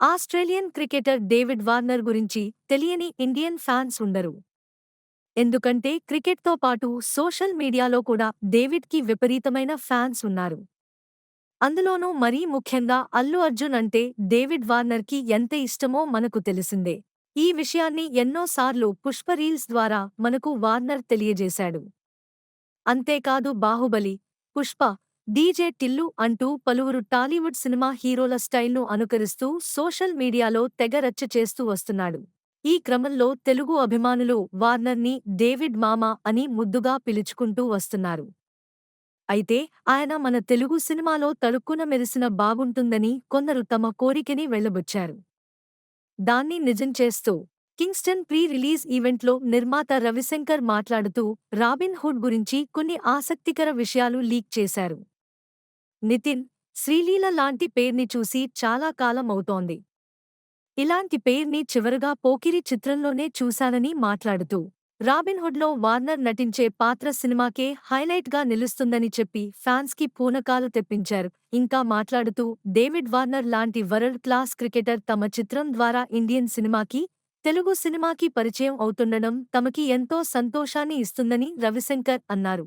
Australian cricketer David Warner గురించి తెలియని Indian fans ఉండరు. ఎందుకంటే క్రికెట్తో పాటు సోషల్ మీడియాలో కూడా డేవిడ్కి విపరీతమైన ఫ్యాన్స్ ఉన్నారు. అందులోనూ మరీ ముఖ్యంగా అల్లు అర్జున్ అంటే డేవిడ్ వార్నర్కి ఎంత ఇష్టమో మనకు తెలిసిందే. ఈ విషయాన్ని ఎన్నోసార్లు పుష్ప రీల్స్ ద్వారా మనకు వార్నర్ తెలియజేశాడు. అంతేకాదు బాహుబలి పుష్ప డీజే టిల్లు అంటూ పలువురు టాలీవుడ్ సినిమా హీరోల స్టైల్ను అనుకరిస్తూ సోషల్ మీడియాలో తెగ రచ్చ చేస్తూ వస్తున్నాడు. ఈ క్రమంలో తెలుగు అభిమానులు వార్నర్ని డేవిడ్ మామా అని ముద్దుగా పిలుచుకుంటూ వస్తున్నారు. అయితే ఆయన మన తెలుగు సినిమాలో తడుక్కున మెరిసిన బాగుంటుందని కొందరు తమ కోరికని వెళ్ళబుచ్చారు. దాన్ని నిజం చేస్తూ కింగ్స్టన్ ప్రీ రిలీజ్ ఈవెంట్లో నిర్మాత రవిశంకర్ మాట్లాడుతూ రాబిన్ హుడ్ గురించి కొన్ని ఆసక్తికర విషయాలు లీక్ చేశారు. నితిన్ శ్రీలీల లాంటి పేర్ని చూసి చాలా కాలం అవుతోంది. ఇలాంటి పేర్ని చివరగా పోకిరి చిత్రంలోనే చూశానని మాట్లాడుతూ రాబిన్హుడ్లో వార్నర్ నటించే పాత్ర సినిమాకే హైలైట్గా నిలుస్తుందని చెప్పి ఫ్యాన్స్కి పూనకాలు తెప్పించారు. ఇంకా మాట్లాడుతూ డేవిడ్ వార్నర్ లాంటి వరల్డ్ క్లాస్ క్రికెటర్ తమ చిత్రం ద్వారా ఇండియన్ సినిమాకి తెలుగు సినిమాకి పరిచయం అవుతుండడం తమకి ఎంతో సంతోషాన్ని ఇస్తుందని రవిశంకర్ అన్నారు.